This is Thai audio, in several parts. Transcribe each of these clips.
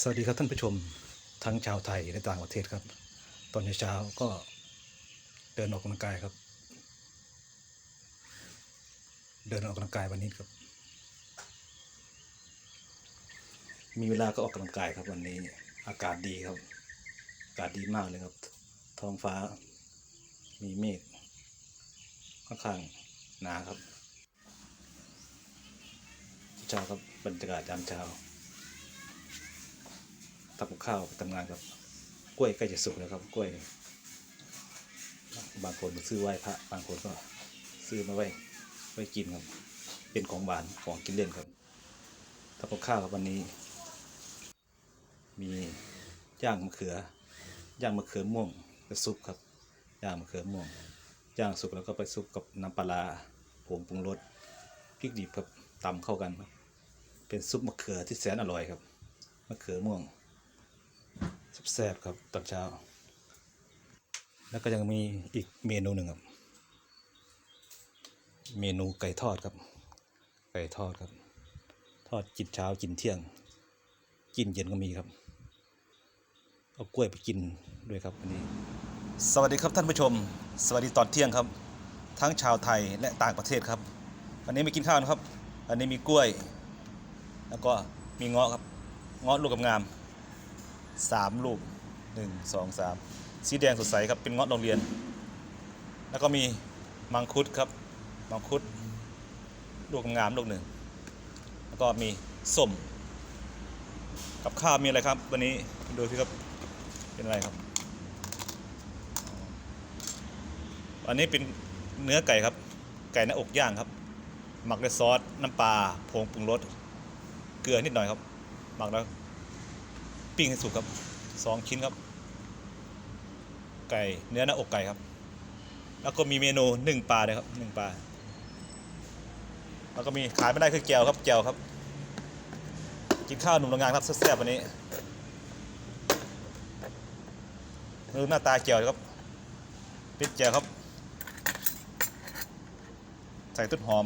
สวัสดีครับท่านผู้ชมทั้งชาวไทยและต่างประเทศครับ ตอนเช้าก็เดินออกกำลังกายครับ เดินออกกำลังกายวันนี้ครับ มีเวลาก็ออกกำลังกายครับวันนี้อากาศดีครับ อากาศดีมากเลยครับ ท้องฟ้า มีเมฆค่อนข้างหนาครับเช้าครับบรรยากาศยามเช้า ทำกับข้าวทำงานกับกล้วยใกล้จะสุกแล้วครับกล้วยบางคนก็ซื้อไหว้พระบางคนก็ซื้อมาไว้ไว้กินครับ เป็นของหวานของกินเล่นครับทำกับข้าวครับวันนี้ มีย่างมะเขือย่างมะเขือม่วงไปซุปครับย่างมะเขือม่วงย่างสุกแล้วก็ไปซุปกับน้ำปลาร้าผงปรุงรสพริกดิบครับตำเข้ากันครับเป็นซุปมะเขือที่แสนอร่อยครับมะเขือม่วง แซ่บครับตอนเช้า แล้วก็ยังมีอีกเมนูหนึ่งครับ เมนูไก่ทอดครับ ไก่ทอดครับ ทอดกินเช้ากินเที่ยง กินเย็นก็มีครับเอากล้วยไปกินด้วยครับวันนี้ สวัสดีครับท่านผู้ชม สวัสดีตอนเที่ยงครับ ทั้งชาวไทยและต่างประเทศครับวันนี้มากินข้าวนะครับ อันนี้มีกล้วย แล้วก็มีเงาะครับ เงาะลูกกำงาม สามลูกหนึ่งสองสามสีแดงสดใสครับเป็นเงาะโรงเรียน แล้วก็มีมังคุดครับ มังคุด ลูกงามลูกหนึ่ง แล้วก็มีส้ม กับข้าวมีอะไรครับวันนี้ดูสิครับ เป็นอะไรครับ อันนี้เป็นเนื้อไก่ครับ ไก่หน้าอกย่างครับ หมักด้วยซอส น้ำปลา ผงปรุงรส เกลือนิดหน่อยครับ หมักแล้ว ปิ้งให้สุกครับสองชิ้นครับ ไก่เนื้อหน้าอกไก่ครับ แล้วก็มีเมนูหนึ่งปลาเลยครับหนึ่งปลาแล้วก็มีขายไม่ได้คือแกวครับแกวครับ กินข้าวหนุ่มโรงงานครับแซ่บๆวันนี้ดูหน้าตาแกวครับป็นแกวครับ ใส่ต้นหอม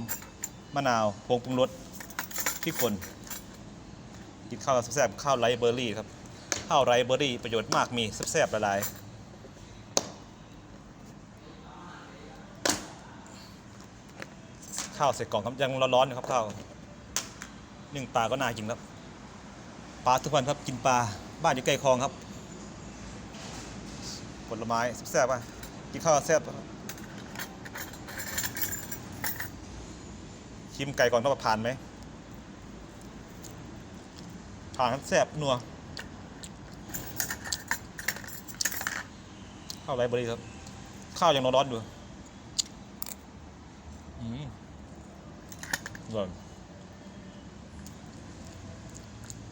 มะนาวผงปรุงรสพริกป่นกินข้าวแซ่บๆข้าวไรเบอร์รี่ครับ ข้าวไรเบอร์รี่ประโยชน์มากมีแซ่บๆละลายข้าวใส่กล่องครับยังร้อนๆอยู่ครับข้าวหนึ่งปลาก็น่ากินครับปลาทุกวันครับกินปลาบ้านอยู่ใกล้คลองครับผลไม้แซ่บๆป่ะกินข้าวแซ่บครับชิมไก่ก่อนว่าผ่านไหมผ่านครับแซ่บนัว ข้าวไรเบอรี่ครับ ข้าวยังร้อนๆอยู่อืมอร่อย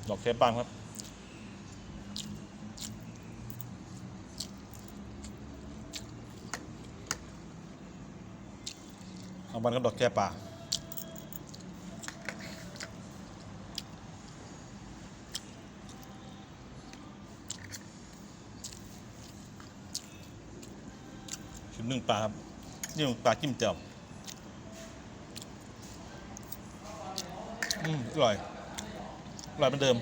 ดอกเทปบางครับเอามันกับดอกแค่ป่า ชิมนึ่งปลาครับนี่ปลาจิ้มเจียวอืมอร่อยอร่อยเหมือนเดิม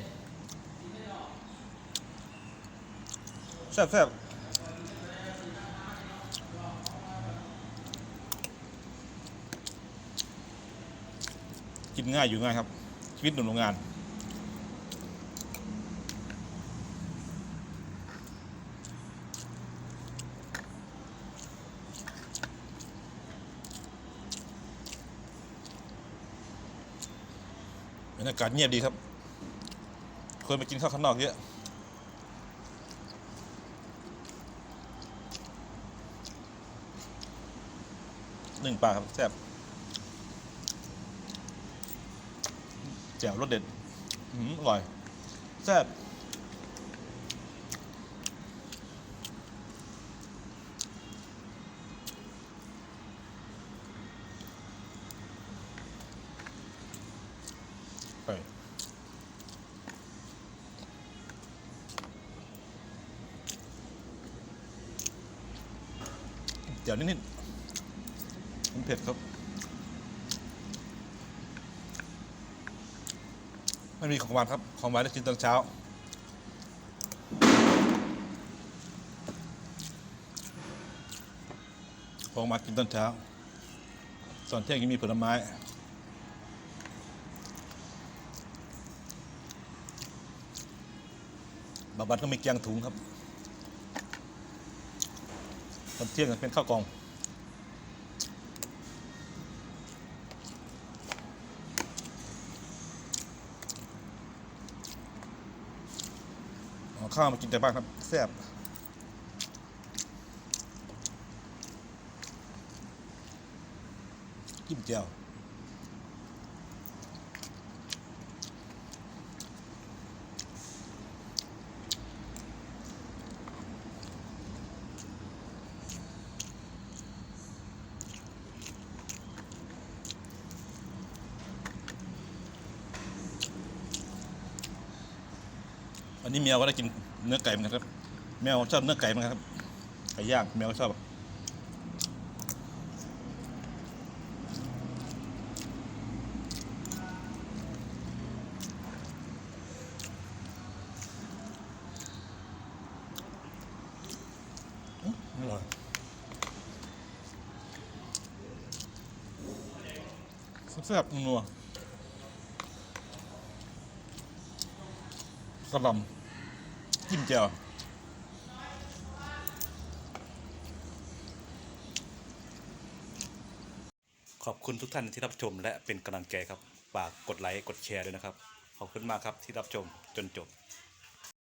แซ่บแซ่บกินง่ายอยู่ง่ายครับ ชีวิตหนุ่มโรงงาน รยากาศเงียบดีครับคนไปกินข้าวข้างนอกเยอะหนึ่งปลาครับแซ่บแจ่วรสเด็ดอืมอร่อยแซ่บ ไป เดี๋ยวนิดๆมันเผ็ดครับ ไม่มีของหวานครับ ของหวานได้กินตอนเช้าของหวานกินตอนเช้า ตอนเที่ยงยังมีผลไม้ บางวันก็มีแกงถุงครับตอนเที่ยงก็เป็นข้าวกล่องข้าวมากินแต่บ้านครับ แซ่บจิ้มแจ่ว อันนี้แมวก็ได้กินเนื้อไก่เหมือนกันครับ แมวชอบเนื้อไก่เหมือนกันครับไก่ย่างแมวก็ชอบอืมอร่อยแซ่บๆนัวกระหลำ จิ้มเจ่วขอบคุณทุกท่านที่รับชมและเป็นกำลังใจครับ ฝากกดไลค์ กดแชร์ด้วยนะครับ ขอบคุณมากครับที่รับชมจนจบ